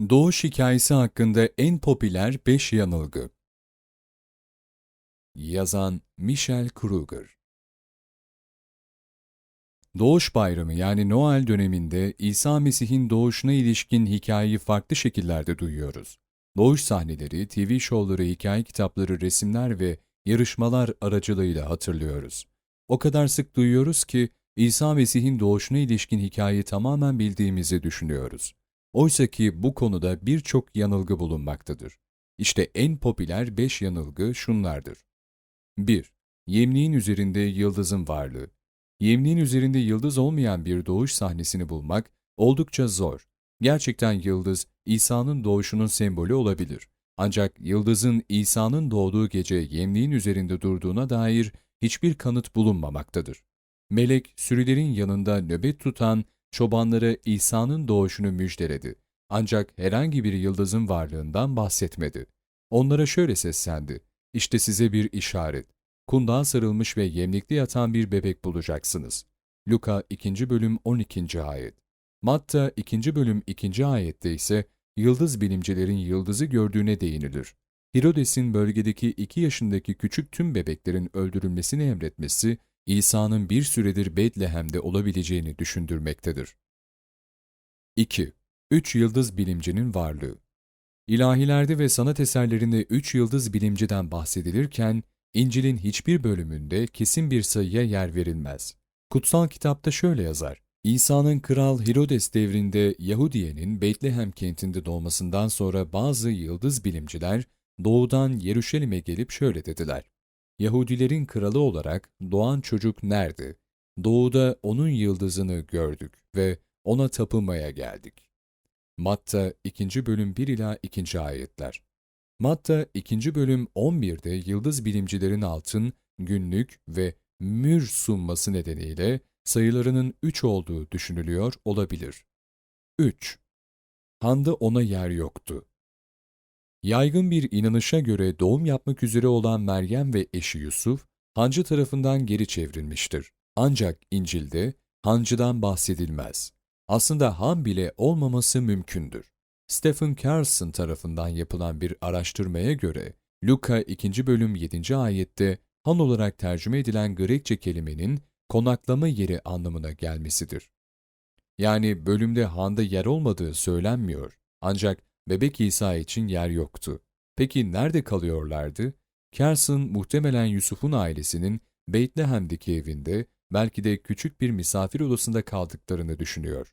Doğuş hikayesi hakkında en popüler 5 yanılgı. Yazan Michel Kruger Doğuş Bayramı yani Noel döneminde İsa Mesih'in doğuşuna ilişkin hikayeyi farklı şekillerde duyuyoruz. Doğuş sahneleri, TV şovları, hikaye kitapları, resimler ve yarışmalar aracılığıyla hatırlıyoruz. O kadar sık duyuyoruz ki İsa Mesih'in doğuşuna ilişkin hikayeyi tamamen bildiğimizi düşünüyoruz. Oysa ki bu konuda birçok yanılgı bulunmaktadır. İşte en popüler 5 yanılgı şunlardır. 1. Yemliğin üzerinde yıldızın varlığı. Yemliğin üzerinde yıldız olmayan bir doğuş sahnesini bulmak oldukça zor. Gerçekten yıldız, İsa'nın doğuşunun sembolü olabilir. Ancak yıldızın İsa'nın doğduğu gece yemliğin üzerinde durduğuna dair hiçbir kanıt bulunmamaktadır. Melek, sürülerin yanında nöbet tutan çobanlara İsa'nın doğuşunu müjdeledi. Ancak herhangi bir yıldızın varlığından bahsetmedi. Onlara şöyle seslendi. İşte size bir işaret. Kundağa sarılmış ve yemlikte yatan bir bebek bulacaksınız. Luka 2. bölüm 12. ayet. Matta 2. bölüm 2. ayette ise yıldız bilimcilerin yıldızı gördüğüne değinilir. Hirodes'in bölgedeki 2 yaşındaki küçük tüm bebeklerin öldürülmesini emretmesi, İsa'nın bir süredir Betlehem'de olabileceğini düşündürmektedir. 2. Üç yıldız bilimcinin varlığı İlahilerde ve sanat eserlerinde üç yıldız bilimciden bahsedilirken, İncil'in hiçbir bölümünde kesin bir sayıya yer verilmez. Kutsal kitapta şöyle yazar, İsa'nın Kral Herodes devrinde Yahudiye'nin Beytlehem kentinde doğmasından sonra bazı yıldız bilimciler doğudan Yeruşalim'e gelip şöyle dediler. Yahudilerin kralı olarak doğan çocuk nerede? Doğuda onun yıldızını gördük ve ona tapınmaya geldik. Matta 2. bölüm 1 ila 2. ayetler. Matta 2. bölüm 11'de yıldız bilimcilerin altın, günlük ve mür sunması nedeniyle sayılarının 3 olduğu düşünülüyor olabilir. 3. Handa ona yer yoktu. Yaygın bir inanışa göre doğum yapmak üzere olan Meryem ve eşi Yusuf, hancı tarafından geri çevrilmiştir. Ancak İncil'de hancıdan bahsedilmez. Aslında han bile olmaması mümkündür. Stephen Carlson tarafından yapılan bir araştırmaya göre, Luka 2. bölüm 7. ayette han olarak tercüme edilen Grekçe kelimenin konaklama yeri anlamına gelmesidir. Yani bölümde handa yer olmadığı söylenmiyor. Ancak bebek İsa için yer yoktu. Peki nerede kalıyorlardı? Carson muhtemelen Yusuf'un ailesinin Beytlehem'deki evinde belki de küçük bir misafir odasında kaldıklarını düşünüyor.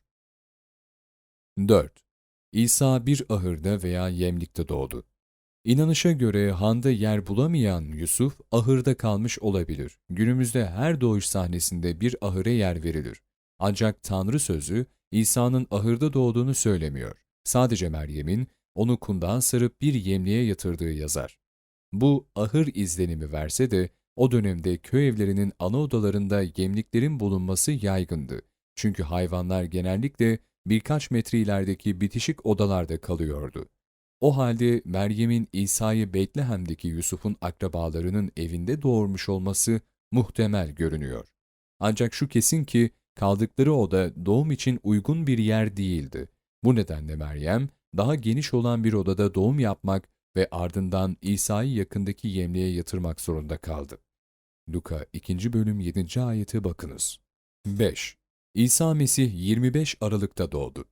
4. İsa bir ahırda veya yemlikte doğdu. İnanışa göre handa yer bulamayan Yusuf ahırda kalmış olabilir. Günümüzde her doğuş sahnesinde bir ahıra yer verilir. Ancak Tanrı sözü İsa'nın ahırda doğduğunu söylemiyor. Sadece Meryem'in onu kundağa sarıp bir yemliğe yatırdığı yazar. Bu ahır izlenimi verse de o dönemde köy evlerinin ana odalarında yemliklerin bulunması yaygındı. Çünkü hayvanlar genellikle birkaç metre ilerideki bitişik odalarda kalıyordu. O halde Meryem'in İsa'yı Betlehem'deki Yusuf'un akrabalarının evinde doğurmuş olması muhtemel görünüyor. Ancak şu kesin ki kaldıkları oda doğum için uygun bir yer değildi. Bu nedenle Meryem, daha geniş olan bir odada doğum yapmak ve ardından İsa'yı yakındaki yemliğe yatırmak zorunda kaldı. Luka 2. bölüm 7. ayete bakınız. 5. İsa Mesih 25 Aralık'ta doğdu.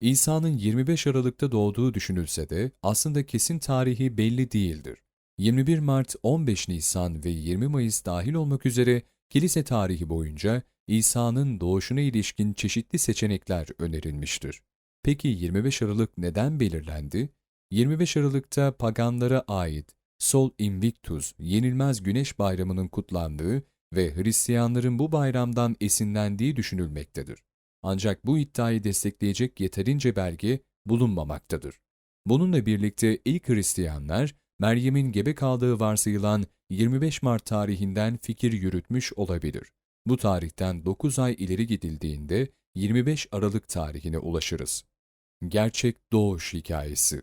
İsa'nın 25 Aralık'ta doğduğu düşünülse de aslında kesin tarihi belli değildir. 21 Mart, 15 Nisan ve 20 Mayıs dahil olmak üzere kilise tarihi boyunca İsa'nın doğuşuna ilişkin çeşitli seçenekler önerilmiştir. Peki 25 Aralık neden belirlendi? 25 Aralık'ta paganlara ait Sol Invictus, Yenilmez Güneş Bayramı'nın kutlandığı ve Hristiyanların bu bayramdan esinlendiği düşünülmektedir. Ancak bu iddiayı destekleyecek yeterince belge bulunmamaktadır. Bununla birlikte ilk Hristiyanlar, Meryem'in gebe kaldığı varsayılan 25 Mart tarihinden fikir yürütmüş olabilir. Bu tarihten 9 ay ileri gidildiğinde 25 Aralık tarihine ulaşırız. Gerçek doğuş hikayesi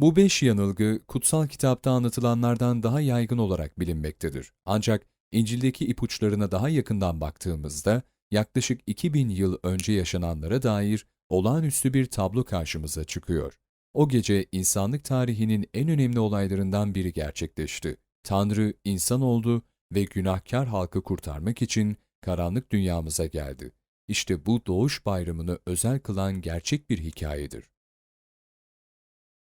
Bu beş yanılgı kutsal kitapta anlatılanlardan daha yaygın olarak bilinmektedir. Ancak İncil'deki ipuçlarına daha yakından baktığımızda yaklaşık 2000 yıl önce yaşananlara dair olağanüstü bir tablo karşımıza çıkıyor. O gece insanlık tarihinin en önemli olaylarından biri gerçekleşti. Tanrı insan oldu ve günahkar halkı kurtarmak için karanlık dünyamıza geldi. İşte bu doğuş bayramını özel kılan gerçek bir hikayedir.